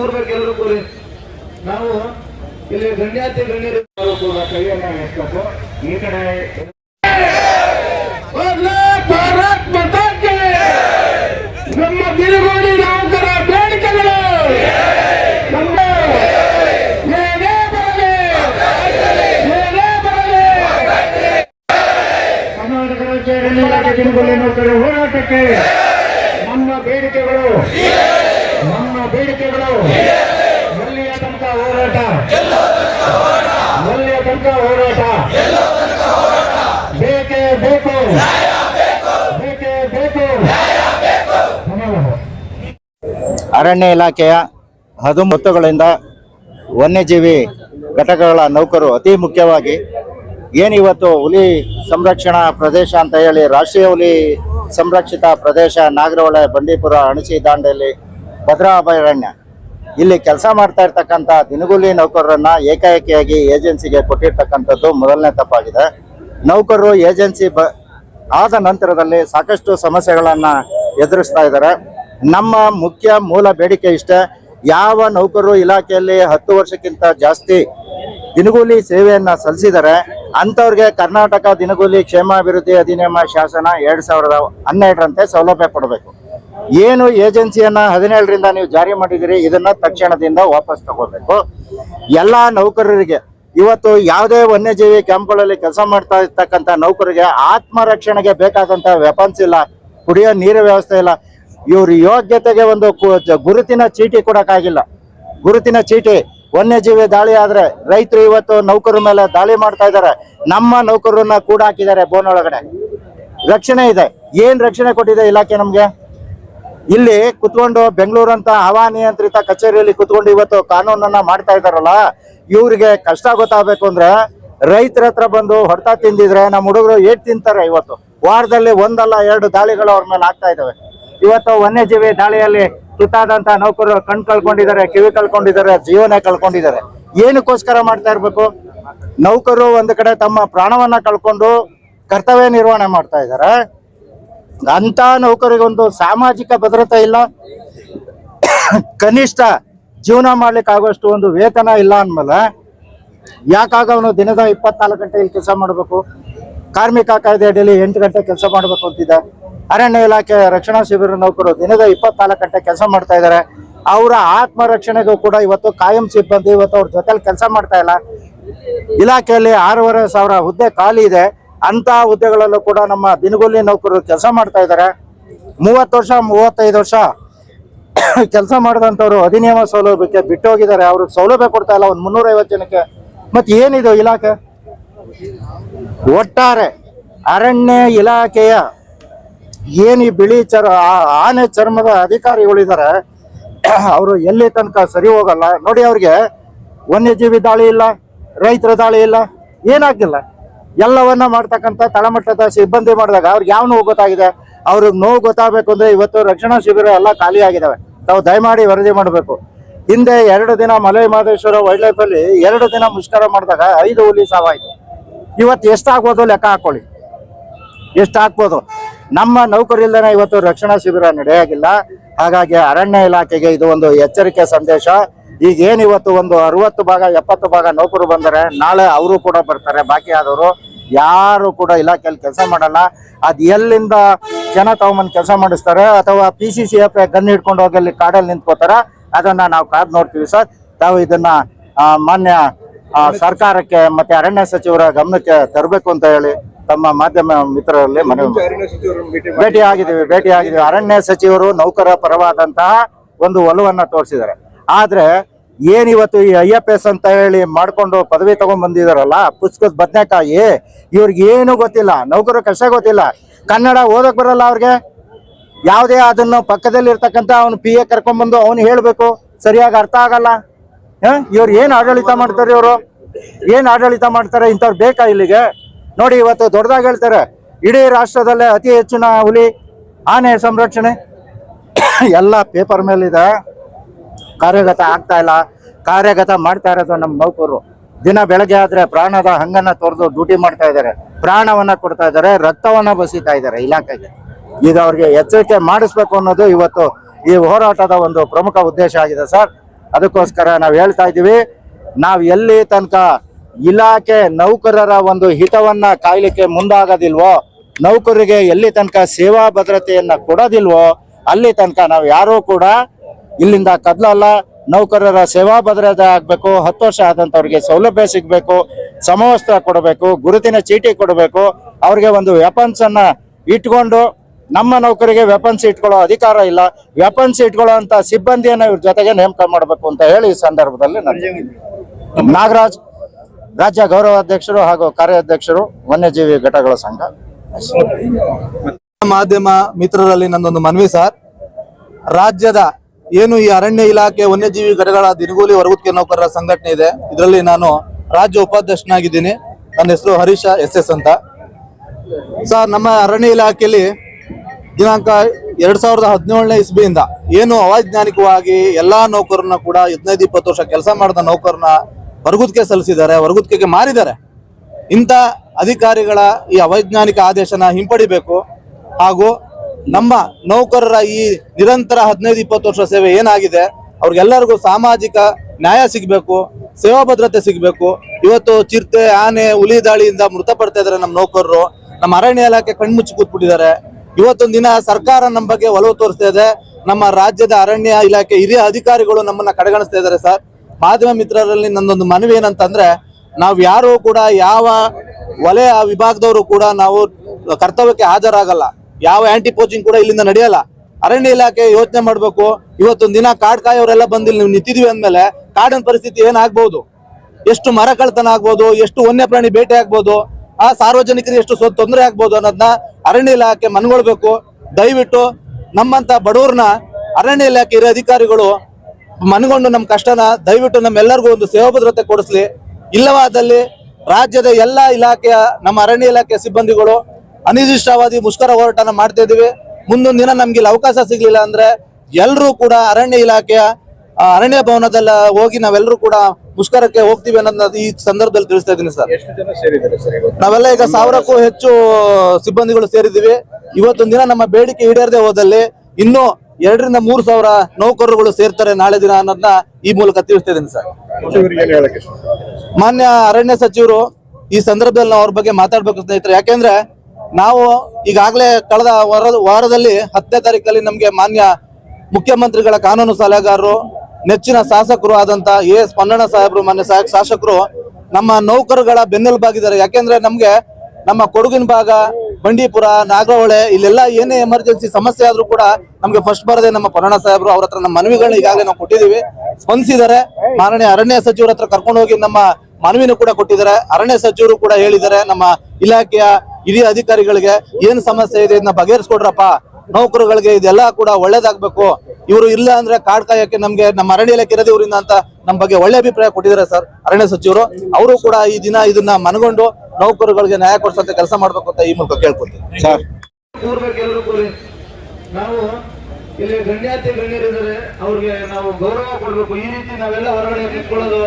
ಕೂರ್ಬೇಕು ಎಲ್ಲರೂ ಕೂರಿ. ನಾವು ಇಲ್ಲಿ ಗಣ್ಯಾತಿ ಗಣ್ಯರು ಕೂಡ ಕೈಯನ್ನ ಎತ್ತಬೇಕು ಈ ಕಡೆ ನಮ್ಮ ಹೋರಾಟಕ್ಕೆ ನಮ್ಮ ಬೇಡಿಕೆಗಳು. ಬೇಡಿಕೆಗಳು. ಎಲ್ಲಿಯ ತನಕ ಹೋರಾಟ? ಎಲ್ಲಿಯ ತನಕ ಹೋರಾಟ? ಬೇಕೇ ಬೇಕು. ಅರಣ್ಯ ಇಲಾಖೆಯ ಹದುಮತ್ತುಗಳಿಂದ ವನ್ಯಜೀವಿ ಘಟಕಗಳ ನೌಕರು ಅತಿ ಮುಖ್ಯವಾಗಿ ಏನಿವತ್ತು ಹುಲಿ ಸಂರಕ್ಷಣಾ ಪ್ರದೇಶ ಅಂತ ಹೇಳಿ ರಾಷ್ಟ್ರೀಯ ಹುಲಿ ಸಂರಕ್ಷಿತ ಪ್ರದೇಶ ನಾಗರಹೊಳೆ ಬಂಡೀಪುರ ಅಣಸಿ ದಾಂಡೇಲಿ ಭದ್ರಾ ಅಭಯಾರಣ್ಯ ಇಲ್ಲಿ ಕೆಲಸ ಮಾಡ್ತಾ ಇರ್ತಕ್ಕಂಥ ದಿನಗೂಲಿ ನೌಕರರನ್ನ ಏಕಾಏಕಿಯಾಗಿ ಏಜೆನ್ಸಿಗೆ ಕೊಟ್ಟಿರ್ತಕ್ಕಂಥದ್ದು ಮೊದಲನೇ ತಪ್ಪಾಗಿದೆ. ನೌಕರರು ಏಜೆನ್ಸಿ ಬ, ಆದ ನಂತರದಲ್ಲಿ ಸಾಕಷ್ಟು ಸಮಸ್ಯೆಗಳನ್ನು ಎದುರಿಸ್ತಾ ಇದ್ದಾರೆ. ನಮ್ಮ ಮುಖ್ಯ ಮೂಲ ಬೇಡಿಕೆ ಇಷ್ಟೇ, ಯಾವ ನೌಕರರು ಇಲಾಖೆಯಲ್ಲಿ ಹತ್ತು ವರ್ಷಕ್ಕಿಂತ ಜಾಸ್ತಿ ದಿನಗೂಲಿ ಸೇವೆಯನ್ನು ಸಲ್ಲಿಸಿದರೆ ಅಂಥವ್ರಿಗೆ ಕರ್ನಾಟಕ ದಿನಗೂಲಿ ಕ್ಷೇಮಾಭಿವೃದ್ಧಿ ಅಧಿನಿಯಮ ಶಾಸನ ಎರಡು ಸಾವಿರದ ಹನ್ನೆರಡರಂತೆ ಸೌಲಭ್ಯ ಕೊಡಬೇಕು. ಏನು ಏಜೆನ್ಸಿಯನ್ನ ಹದಿನೇಳರಿಂದ ನೀವು ಜಾರಿ ಮಾಡಿದಿರಿ ಇದನ್ನ ತಕ್ಷಣದಿಂದ ವಾಪಸ್ ತಗೋಬೇಕು. ಎಲ್ಲಾ ನೌಕರರಿಗೆ, ಇವತ್ತು ಯಾವುದೇ ವನ್ಯಜೀವಿ ಕ್ಯಾಂಪ್ಗಳಲ್ಲಿ ಕೆಲಸ ಮಾಡ್ತಾ ಇರ್ತಕ್ಕಂಥ ನೌಕರಿಗೆ ಆತ್ಮರಕ್ಷಣೆಗೆ ಬೇಕಾದಂತ ವೆಪನ್ಸ್ ಇಲ್ಲ, ಕುಡಿಯೋ ನೀರು ವ್ಯವಸ್ಥೆ ಇಲ್ಲ. ಇವ್ರ ಯೋಗ್ಯತೆಗೆ ಒಂದು ಗುರುತಿನ ಚೀಟಿ ಕೊಡಕ್ಕಾಗಿಲ್ಲ. ಗುರುತಿನ ಚೀಟಿ, ವನ್ಯಜೀವಿ ದಾಳಿ ಆದ್ರೆ ರೈತರು ಇವತ್ತು ನೌಕರ ಮೇಲೆ ದಾಳಿ ಮಾಡ್ತಾ ಇದ್ದಾರೆ. ನಮ್ಮ ನೌಕರನ್ನ ಕೂಡ ಹಾಕಿದ್ದಾರೆ ಬೋನ್ ಒಳಗಡೆ ರಕ್ಷಣೆ ಇದೆ. ಏನ್ ರಕ್ಷಣೆ ಕೊಟ್ಟಿದೆ ಇಲಾಖೆ ನಮ್ಗೆ? ಇಲ್ಲಿ ಕುತ್ಕೊಂಡು ಬೆಂಗಳೂರು ಅಂತ ಹವಾನಿಯಂತ್ರಿತ ಕಚೇರಿಯಲ್ಲಿ ಕುತ್ಕೊಂಡು ಇವತ್ತು ಕಾನೂನನ್ನ ಮಾಡ್ತಾ ಇದಾರಲ್ಲ ಇವ್ರಿಗೆ ಕಷ್ಟ ಗೊತ್ತಾಗಬೇಕು ಅಂದ್ರೆ ರೈತರ ಹತ್ರ ಬಂದು ಹೊಡೆತ ತಿಂದಿದ್ರೆ ನಮ್ಮ ಹುಡುಗರು ಏಟ್ ತಿಂತಾರೆ ಇವತ್ತು. ವಾರದಲ್ಲಿ ಒಂದಲ್ಲ ಎರಡು ದಾಳಿಗಳು ಅವ್ರ ಮೇಲೆ ಆಗ್ತಾ ಇದಾವೆ. ಇವತ್ತು ವನ್ಯಜೀವಿ ದಾಳಿಯಲ್ಲಿ ತುತ್ತಾದಂತ ನೌಕರರು ಕಣ್ ಕಳ್ಕೊಂಡಿದ್ದಾರೆ, ಕಿವಿ ಕಳ್ಕೊಂಡಿದ್ದಾರೆ, ಜೀವನ ಕಳ್ಕೊಂಡಿದ್ದಾರೆ. ಏನಕ್ಕೋಸ್ಕರ ಮಾಡ್ತಾ ಇರ್ಬೇಕು? ನೌಕರರು ಒಂದು ಕಡೆ ತಮ್ಮ ಪ್ರಾಣವನ್ನ ಕಳ್ಕೊಂಡು ಕರ್ತವ್ಯ ನಿರ್ವಹಣೆ ಮಾಡ್ತಾ ಇದ್ದಾರೆ ಅಂತ ನೌಕರಿಗೊಂದು ಸಾಮಾಜಿಕ ಭದ್ರತೆ ಇಲ್ಲ. ಕನಿಷ್ಠ ಜೀವನ ಮಾಡ್ಲಿಕ್ಕೆ ಆಗುವಷ್ಟು ಒಂದು ವೇತನ ಇಲ್ಲ ಅಂದ್ಮೇಲೆ ಯಾಕಾಗ ಅವನು ದಿನದ ಇಪ್ಪತ್ನಾಲ್ಕು ಗಂಟೆ ಇಲ್ಲಿ ಕೆಲಸ ಮಾಡಬೇಕು? ಕಾರ್ಮಿಕ ಕಾಯ್ದೆ ಅಡಿಯಲ್ಲಿ ಎಂಟು ಗಂಟೆ ಕೆಲಸ ಮಾಡಬೇಕು ಅಂತಿದೆ ಅರಣ್ಯ ಇಲಾಖೆ ರಕ್ಷಣಾ ಶಿಬಿರ ನೌಕರು ದಿನದ ಇಪ್ಪತ್ನಾಲ್ಕು ಗಂಟೆ ಕೆಲಸ ಮಾಡ್ತಾ ಇದ್ದಾರೆ. ಅವರ ಆತ್ಮರಕ್ಷಣೆಗೂ ಕೂಡ ಇವತ್ತು ಕಾಯಂ ಸಿಬ್ಬಂದಿ ಇವತ್ತು ಅವ್ರ ಜೊತೆಲಿ ಕೆಲಸ ಮಾಡ್ತಾ ಇಲ್ಲ. ಇಲಾಖೆಯಲ್ಲಿ ಆರೂವರೆ ಸಾವಿರ ಹುದ್ದೆ ಖಾಲಿ ಇದೆ. ಅಂತ ಹುದ್ದೆಗಳಲ್ಲೂ ಕೂಡ ನಮ್ಮ ದಿನಗೂಲಿ ನೌಕರರು ಕೆಲಸ ಮಾಡ್ತಾ ಇದ್ದಾರೆ. ಮೂವತ್ತು ವರ್ಷ, ಮೂವತ್ತೈದು ವರ್ಷ ಕೆಲಸ ಮಾಡಿದಂಥವ್ರು ಅಧಿನಿಯಮ ಸೌಲಭ್ಯಕ್ಕೆ ಬಿಟ್ಟು ಹೋಗಿದ್ದಾರೆ ಅವ್ರಿಗೆ ಸೌಲಭ್ಯ ಕೊಡ್ತಾ ಇಲ್ಲ, ಒಂದು ಮುನ್ನೂರೈವತ್ತು ಜನಕ್ಕೆ. ಮತ್ತೆ ಏನಿದು ಇಲಾಖೆ? ಒಟ್ಟಾರೆ ಅರಣ್ಯ ಇಲಾಖೆಯ ಏನು ಈ ಬಿಳಿ ಚರ್ ಆನೆ ಚರ್ಮದ ಅಧಿಕಾರಿಗಳಿದ್ದಾರೆ ಅವರು ಎಲ್ಲಿ ತನಕ ಸರಿ ಹೋಗಲ್ಲ. ನೋಡಿ ಅವ್ರಿಗೆ ವನ್ಯಜೀವಿ ದಾಳಿ ಇಲ್ಲ, ರೈತರ ದಾಳಿ ಇಲ್ಲ, ಏನಾಗಿಲ್ಲ. ಎಲ್ಲವನ್ನ ಮಾಡ್ತಕ್ಕಂಥ ತಳಮಟ್ಟದ ಸಿಬ್ಬಂದಿ ಮಾಡಿದಾಗ ಅವ್ರಿಗೆ ಯಾವ ನೋವು ಗೊತ್ತಾಗಿದೆ? ಅವ್ರಿಗೆ ನೋವು ಗೊತ್ತಾಗಬೇಕು ಅಂದ್ರೆ ಇವತ್ತು ರಕ್ಷಣಾ ಶಿಬಿರ ಎಲ್ಲ ಖಾಲಿ ಆಗಿದಾವೆ. ತಾವು ದಯಮಾಡಿ ವರದಿ ಮಾಡಬೇಕು. ಹಿಂದೆ ಎರಡು ದಿನ ಮಲೆ ಮಹದೇಶ್ವರ ವೈಲ್ಡ್ ಲೈಫ್ ಅಲ್ಲಿ ಎರಡು ದಿನ ಮುಷ್ಕರ ಮಾಡಿದಾಗ ಐದು ಹುಲಿ ಸಾವಾಯಿತು. ಇವತ್ತು ಎಷ್ಟಾಗ್ಬೋದು ಲೆಕ್ಕ ಹಾಕೊಳ್ಳಿ. ಎಷ್ಟು ಹಾಕ್ಬೋದು ನಮ್ಮ ನೌಕರಿಲ್ಲದೇ ಇವತ್ತು ರಕ್ಷಣಾ ಶಿಬಿರ ನಡೆಯಾಗಿಲ್ಲ. ಹಾಗಾಗಿ ಅರಣ್ಯ ಇಲಾಖೆಗೆ ಇದು ಒಂದು ಎಚ್ಚರಿಕೆ ಸಂದೇಶ. ಈಗ ಏನು ಇವತ್ತು ಒಂದು ಅರವತ್ತು ಭಾಗ ಎಪ್ಪತ್ತು ಭಾಗ ನೌಕರು ಬಂದರೆ ನಾಳೆ ಅವರು ಕೂಡ ಬರ್ತಾರೆ. ಬಾಕಿ ಆದವರು ಯಾರು ಕೂಡ ಇಲಾಖೆಯಲ್ಲಿ ಕೆಲಸ ಮಾಡಲ್ಲ. ಅದು ಎಲ್ಲಿಂದ ಜನ ತಗೊಂಬಂದು ಕೆಲಸ ಮಾಡಿಸ್ತಾರೆ ಅಥವಾ P C C F gun ಹಿಡ್ಕೊಂಡು ಹೋಗಿ ಅಲ್ಲಿ ಕಾಡಲ್ಲಿ ನಿಂತ್ಕೋತಾರ ಅದನ್ನ ನಾವು ಕಾದು ನೋಡ್ತೀವಿ ಸರ್. ತಾವು ಇದನ್ನ ಮಾನ್ಯ ಸರ್ಕಾರಕ್ಕೆ ಮತ್ತೆ ಅರಣ್ಯ ಸಚಿವರ ಗಮನಕ್ಕೆ ತರಬೇಕು ಅಂತ ಹೇಳಿ ತಮ್ಮ ಮಾಧ್ಯಮ ಮಿತ್ರರಲ್ಲಿ ಮನವಿ. ಭೇಟಿ ಆಗಿದ್ದೀವಿ ಭೇಟಿ ಆಗಿದ್ದೀವಿ ಅರಣ್ಯ ಸಚಿವರು ನೌಕರ ಪರವಾದಂತಹ ಒಂದು ಒಲವನ್ನ ತೋರಿಸಿದ್ದಾರೆ. ಆದ್ರೆ ಏನ್ ಇವತ್ತು ಈ ಐ ಎಫ್ ಎಸ್ ಅಂತ ಹೇಳಿ ಮಾಡ್ಕೊಂಡು ಪದವಿ ತಗೊಂಡ್ ಬಂದಿದಾರಲ್ಲ ಪುಸ್ತಕದ ಬದನೆಕಾಯಿ, ಇವ್ರಿಗೆ ಏನು ಗೊತ್ತಿಲ್ಲ ನೌಕರ ಕಷ್ಟ ಗೊತ್ತಿಲ್ಲ. ಕನ್ನಡ ಓದಕ್ ಬರಲ್ಲ ಅವ್ರಿಗೆ. ಯಾವುದೇ ಅದನ್ನು ಪಕ್ಕದಲ್ಲಿ ಇರ್ತಕ್ಕಂಥ ಅವ್ನು ಪಿ ಎ ಕರ್ಕೊಂಡ್ಬಂದು ಅವನು ಹೇಳ್ಬೇಕು. ಸರಿಯಾಗಿ ಅರ್ಥ ಆಗಲ್ಲ? ಇವ್ರು ಏನ್ ಆಡಳಿತ ಮಾಡ್ತಾರೆ ಇವರು? ಏನ್ ಆಡಳಿತ ಮಾಡ್ತಾರೆ? ಇಂಥವ್ರು ಬೇಕಾ ಇಲ್ಲಿಗೆ? ನೋಡಿ, ಇವತ್ತು ದೊಡ್ಡದಾಗಿ ಹೇಳ್ತಾರೆ, ಇಡೀ ರಾಷ್ಟ್ರದಲ್ಲೇ ಅತಿ ಹೆಚ್ಚಿನ ಹುಲಿ, ಆನೆ ಸಂರಕ್ಷಣೆ. ಎಲ್ಲ ಪೇಪರ್ ಮೇಲಿದೆ. ಕಾರ್ಯಗತ ಆಗ್ತಾ ಇಲ್ಲ. ಕಾರ್ಯಗತ ಮಾಡ್ತಾ ಇರೋದು ನಮ್ಮ ನೌಕರು ದಿನ ಬೆಳಗ್ಗೆ ಆದ್ರೆ ಪ್ರಾಣದ ಹಂಗನ್ನ ತೊರೆದು ಡ್ಯೂಟಿ ಮಾಡ್ತಾ ಇದ್ದಾರೆ. ಪ್ರಾಣವನ್ನ ಕೊಡ್ತಾ ಇದ್ದಾರೆ, ರಕ್ತವನ್ನ ಬಸಿತಾ ಇದ್ದಾರೆ ಇಲಾಖೆಗೆ. ಇದು ಅವ್ರಿಗೆ ಎಚ್ಚರಿಕೆ ಮಾಡಿಸ್ಬೇಕು ಅನ್ನೋದು ಇವತ್ತು ಈ ಹೋರಾಟದ ಒಂದು ಪ್ರಮುಖ ಉದ್ದೇಶ ಆಗಿದೆ ಸರ್. ಅದಕ್ಕೋಸ್ಕರ ನಾವು ಹೇಳ್ತಾ ಇದ್ದೀವಿ, ನಾವು ಎಲ್ಲಿ ತನಕ ಇಲಾಖೆ ನೌಕರರ ಒಂದು ಹಿತವನ್ನ ಕಾಯ್ಲಿಕ್ಕೆ ಮುಂದಾಗೋದಿಲ್ವೋ ನೌಕರಿಗೆ ಎಲ್ಲಿ ತನಕ ಸೇವಾ ಭದ್ರತೆಯನ್ನ ಕೊಡೋದಿಲ್ವೋ, ಅಲ್ಲಿ ತನಕ ನಾವು ಯಾರೂ ಕೂಡ ಇಲ್ಲಿಂದ ಕದ್ಲಲ್ಲ ನೌಕರರ ಸೇವಾ ಭದ್ರತೆ ಆಗ್ಬೇಕು, ಹತ್ತು ವರ್ಷ ಆದಂತವ್ರಿಗೆ ಸೌಲಭ್ಯ ಸಿಗ್ಬೇಕು, ಸಮವಸ್ತ್ರ ಕೊಡಬೇಕು, ಗುರುತಿನ ಚೀಟಿ ಕೊಡಬೇಕು. ಅವ್ರಿಗೆ ಒಂದು ವೆಪನ್ಸ್ ಅನ್ನ ಇಟ್ಕೊಂಡು ನಮ್ಮ ನೌಕರಿಗೆ ವೆಪನ್ಸ್ ಇಟ್ಕೊಳ್ಳೋ ಅಧಿಕಾರ ಇಲ್ಲ. ವೆಪನ್ಸ್ ಇಟ್ಕೊಳ್ಳೋ ಅಂತ ಸಿಬ್ಬಂದಿಯನ್ನು ಇವ್ರ ಜೊತೆಗೆ ನೇಮಕ ಮಾಡಬೇಕು ಅಂತ ಹೇಳಿ ಈ ಸಂದರ್ಭದಲ್ಲಿ ನಾಗರಾಜ್, ರಾಜ್ಯ ಗೌರವಾಧ್ಯಕ್ಷರು ಹಾಗೂ ಕಾರ್ಯಾಧ್ಯಕ್ಷರು, ವನ್ಯಜೀವಿ ಘಟಕಗಳ ಸಂಘ. ಮಾಧ್ಯಮ ಮಿತ್ರರಲ್ಲಿ ನನ್ನೊಂದು ಮನವಿ ಸರ್. ರಾಜ್ಯದ ಏನು ಈ ಅರಣ್ಯ ಇಲಾಖೆ ವನ್ಯಜೀವಿ ಘಟಗಳ ದಿನಗೂಲಿ ವರ್ಗುತ್ತಿಗೆ ನೌಕರರ ಸಂಘಟನೆ ಇದೆ. ಇದರಲ್ಲಿ ನಾನು ರಾಜ್ಯ ಉಪಾಧ್ಯಕ್ಷನಾಗಿದ್ದೀನಿ. ನನ್ನ ಹೆಸರು ಹರೀಶ ಎಸ್ ಎಸ್ ಅಂತ. ಸರ್, ನಮ್ಮ ಅರಣ್ಯ ಇಲಾಖೆಯಲ್ಲಿ ದಿನಾಂಕ ಎರಡ್ ಸಾವಿರದ ಹದಿನೇಳನೇ ಇಸ್ಬಿಯಿಂದ ಏನು ಅವೈಜ್ಞಾನಿಕವಾಗಿ ಎಲ್ಲಾ ನೌಕರನ್ನ ಕೂಡ ಹದಿನೈದು, ಇಪ್ಪತ್ತು ವರ್ಷ ಕೆಲಸ ಮಾಡಿದ ನೌಕರನ್ನ ವರ್ಗುತ್ತಿಗೆ ಸಲ್ಲಿಸಿದ್ದಾರೆ ವರ್ಗುತ್ಕೆಗೆ ಮಾರಿದ್ದಾರೆ. ಇಂಥ ಅಧಿಕಾರಿಗಳ ಈ ಅವೈಜ್ಞಾನಿಕ ಆದೇಶನ ಹಿಂಪಡಿಬೇಕು. ಹಾಗೂ ನಮ್ಮ ನೌಕರರ ಈ ನಿರಂತರ ಹದಿನೈದು, ಇಪ್ಪತ್ತು ವರ್ಷ ಸೇವೆ ಏನಾಗಿದೆ? ಅವ್ರಿಗೆಲ್ಲರಿಗೂ ಸಾಮಾಜಿಕ ನ್ಯಾಯ ಸಿಗಬೇಕು, ಸೇವಾ ಭದ್ರತೆ ಸಿಗಬೇಕು. ಇವತ್ತು ಚಿರತೆ, ಆನೆ, ಹುಲಿ ದಾಳಿಯಿಂದ ಮೃತಪಡ್ತಾ ಇದ್ದಾರೆ ನಮ್ಮ ನೌಕರರು. ನಮ್ಮ ಅರಣ್ಯ ಇಲಾಖೆ ಕಣ್ಮುಚ್ಚಿ ಕೂತ್ಬಿಟ್ಟಿದ್ದಾರೆ. ಇವತ್ತೊಂದು ದಿನ ಸರ್ಕಾರ ನಮ್ಮ ಬಗ್ಗೆ ಒಲವು ತೋರಿಸ್ತಾ ಇದೆ. ನಮ್ಮ ರಾಜ್ಯದ ಅರಣ್ಯ ಇಲಾಖೆ ಹಿರಿಯ ಅಧಿಕಾರಿಗಳು ನಮ್ಮನ್ನ ಕಡೆಗಣಿಸ್ತಾ ಇದ್ದಾರೆ ಸರ್. ಮಾಧ್ಯಮ ಮಿತ್ರರಲ್ಲಿ ನನ್ನೊಂದು ಮನವಿ ಏನಂತಂದ್ರೆ, ನಾವು ಯಾರು ಕೂಡ ಯಾವ ವಲಯ, ವಿಭಾಗದವರು ಕೂಡ ನಾವು ಕರ್ತವ್ಯಕ್ಕೆ ಹಾಜರಾಗಲ್ಲ. ಯಾವ ಆಂಟಿ ಪೋಚಿಂಗ್ ಕೂಡ ಇಲ್ಲಿಂದ ನಡೆಯಲ್ಲ. ಅರಣ್ಯ ಇಲಾಖೆ ಯೋಚನೆ ಮಾಡ್ಬೇಕು. ಇವತ್ತೊಂದ್ ದಿನ ಕಾಡ್ ಕಾಯೋರೆಲ್ಲ ಬಂದಿಲ್ಲ. ನೀವು ನಿಂತಿದೀವಿ ಅಂದ್ಮೇಲೆ ಕಾಡಿನ ಪರಿಸ್ಥಿತಿ ಏನಾಗ್ಬಹುದು ಎಷ್ಟು ಮರ ಕಳ್ತನ ಆಗ್ಬೋದು? ಎಷ್ಟು ವನ್ಯ ಪ್ರಾಣಿ ಬೇಟೆ ಆಗ್ಬೋದು? ಆ ಸಾರ್ವಜನಿಕರಿಗೆ ಎಷ್ಟು ತೊಂದರೆ ಆಗ್ಬೋದು ಅನ್ನೋದನ್ನ ಅರಣ್ಯ ಇಲಾಖೆ ಮನಗೊಳ್ಬೇಕು. ದಯವಿಟ್ಟು ನಮ್ಮಂತ ಬಡವ್ರನ್ನ ಅರಣ್ಯ ಇಲಾಖೆ ಇರೋ ಅಧಿಕಾರಿಗಳು ಮನಗೊಂಡು ನಮ್ಮ ಕಷ್ಟನ ದಯವಿಟ್ಟು ನಮ್ಮೆಲ್ಲರಿಗೂ ಒಂದು ಸೇವಾ ಭದ್ರತೆ ಕೊಡಿಸ್ಲಿ. ಇಲ್ಲವಾದಲ್ಲಿ ರಾಜ್ಯದ ಎಲ್ಲಾ ಇಲಾಖೆಯ, ನಮ್ಮ ಅರಣ್ಯ ಇಲಾಖೆಯ ಸಿಬ್ಬಂದಿಗಳು ಅನಿರ್ದಿಷ್ಟಾವಧಿ ಮುಷ್ಕರ ಹೋರಾಟನ ಮಾಡ್ತಾ ಇದೀವಿ ಮುಂದೊಂದು ದಿನ ನಮ್ಗೆ ಇಲ್ಲಿ ಅವಕಾಶ ಸಿಗ್ಲಿಲ್ಲ ಅಂದ್ರೆ ಎಲ್ಲರೂ ಕೂಡ ಅರಣ್ಯ ಇಲಾಖೆಯ ಅರಣ್ಯ ಭವನದಲ್ಲ ಹೋಗಿ ನಾವೆಲ್ಲರೂ ಕೂಡ ಮುಷ್ಕರಕ್ಕೆ ಹೋಗ್ತೀವಿ ಅನ್ನೋದನ್ನ ಈ ಸಂದರ್ಭದಲ್ಲಿ ತಿಳಿಸ್ತಾ ಇದ್ದೀನಿ ಸರ್. ನಾವೆಲ್ಲ ಈಗ ಸಾವಿರಕ್ಕೂ ಹೆಚ್ಚು ಸಿಬ್ಬಂದಿಗಳು ಸೇರಿದ್ದೀವಿ. ಇವತ್ತೊಂದು ದಿನ ನಮ್ಮ ಬೇಡಿಕೆ ಈಡೇರದೆ ಹೋದಲ್ಲಿ ಇನ್ನು ಎರಡರಿಂದ ಮೂರು ಸಾವಿರ ನೌಕರರುಗಳು ಸೇರ್ತಾರೆ ನಾಳೆ ದಿನ ಅನ್ನೋದನ್ನ ಈ ಮೂಲಕ ತಿಳಿಸ್ತಾ ಇದ್ದೀನಿ ಸರ್? ಮಾನ್ಯ ಅರಣ್ಯ ಸಚಿವರು ಈ ಸಂದರ್ಭದಲ್ಲಿ ನಾವು ಅವ್ರ ಬಗ್ಗೆ ಮಾತಾಡ್ಬೇಕು ಸ್ನೇಹಿತರೆ. ಯಾಕೆಂದ್ರೆ ನಾವು ಈಗಾಗಲೇ ಕಳೆದ ವಾರ ವಾರದಲ್ಲಿ ಹತ್ತನೇ ತಾರೀಕಲ್ಲಿ ನಮಗೆ ಮಾನ್ಯ ಮುಖ್ಯಮಂತ್ರಿಗಳ ಕಾನೂನು ಸಲಹೆಗಾರರು, ನೆಚ್ಚಿನ ಶಾಸಕರು ಆದಂತ ಎ ಎಸ್ ಪನ್ನಣ್ಣ ಸಾಹೇಬರು, ಮಾನ್ಯ ಶಾಸಕರು ನಮ್ಮ ನೌಕರುಗಳ ಬೆನ್ನೆಲುಬಾಗಿದ್ದಾರೆ ಯಾಕೆಂದ್ರೆ ನಮ್ಗೆ ನಮ್ಮ ಕೊಡಗಿನ ಭಾಗ, ಬಂಡೀಪುರ, ನಾಗರಹೊಳೆ, ಇಲ್ಲೆಲ್ಲ ಏನೇ ಎಮರ್ಜೆನ್ಸಿ ಸಮಸ್ಯೆ ಆದ್ರೂ ಕೂಡ ನಮ್ಗೆ ಫಸ್ಟ್ ಬರದೆ ನಮ್ಮ ಪನ್ನಣ್ಣ ಸಾಹೇಬರು, ಅವ್ರ ಹತ್ರ ನಮ್ಮ ಮನವಿಗಳನ್ನ ಈಗಾಗಲೇ ನಾವು ಕೊಟ್ಟಿದ್ದೀವಿ. ಸ್ಪಂದಿಸಿದ್ದಾರೆ. ಮಾನನೀಯ ಅರಣ್ಯ ಸಚಿವರ ಹತ್ರ ಕರ್ಕೊಂಡು ಹೋಗಿ ನಮ್ಮ ಮನವಿನೂ ಕೂಡ ಕೊಟ್ಟಿದ್ದಾರೆ. ಅರಣ್ಯ ಸಚಿವರು ಕೂಡ ಹೇಳಿದ್ದಾರೆ, ನಮ್ಮ ಇಲಾಖೆಯ ಹಿರಿಯ ಅಧಿಕಾರಿಗಳಿಗೆ ಏನ್ ಸಮಸ್ಯೆ ಇದೆ ಇದನ್ನ ಬಗೆಹರಿಸ್ಕೊಡ್ರಪ್ಪ. ನೌಕರುಗಳಿಗೆ ಇದೆಲ್ಲ ಕೂಡ ಒಳ್ಳೇದಾಗ್ಬೇಕು. ಇವರು ಇಲ್ಲ ಅಂದ್ರೆ ಕಾಡ್ ಕಾಯಕ್ಕೆ ನಮ್ಗೆ ನಮ್ಮ ಅರಣ್ಯ ಇಲಾಖೆ ಇರೋದೇ ಇವರಿಂದ ಅಂತ ನಮ್ಮ ಬಗ್ಗೆ ಒಳ್ಳೆ ಅಭಿಪ್ರಾಯ ಕೊಟ್ಟಿದ್ದಾರೆ ಸರ್ ಅರಣ್ಯ ಸಚಿವರು. ಅವರು ಕೂಡ ಈ ದಿನ ಇದನ್ನ ಮನಗೊಂಡು ನೌಕರುಗಳಿಗೆ ನ್ಯಾಯ ಕೊಡಿಸಂತ ಕೆಲಸ ಮಾಡ್ಬೇಕು ಅಂತ ಈ ಮೂಲಕ ಕೇಳ್ಕೊಳ್ತೀನಿ. ಸರ್ ನಾವು ಇಲ್ಲಿ ಗಣ್ಯಾತಿ ಗಣ್ಯರಿದ್ದಾರೆ ಅವ್ರಿಗೆ ನಾವು ಗೌರವ ಕೊಡಬೇಕು. ಈ ರೀತಿ ನಾವೆಲ್ಲ ಹೊರಗಡೆ ನಿಂತ್ಕೊಳ್ಳೋದು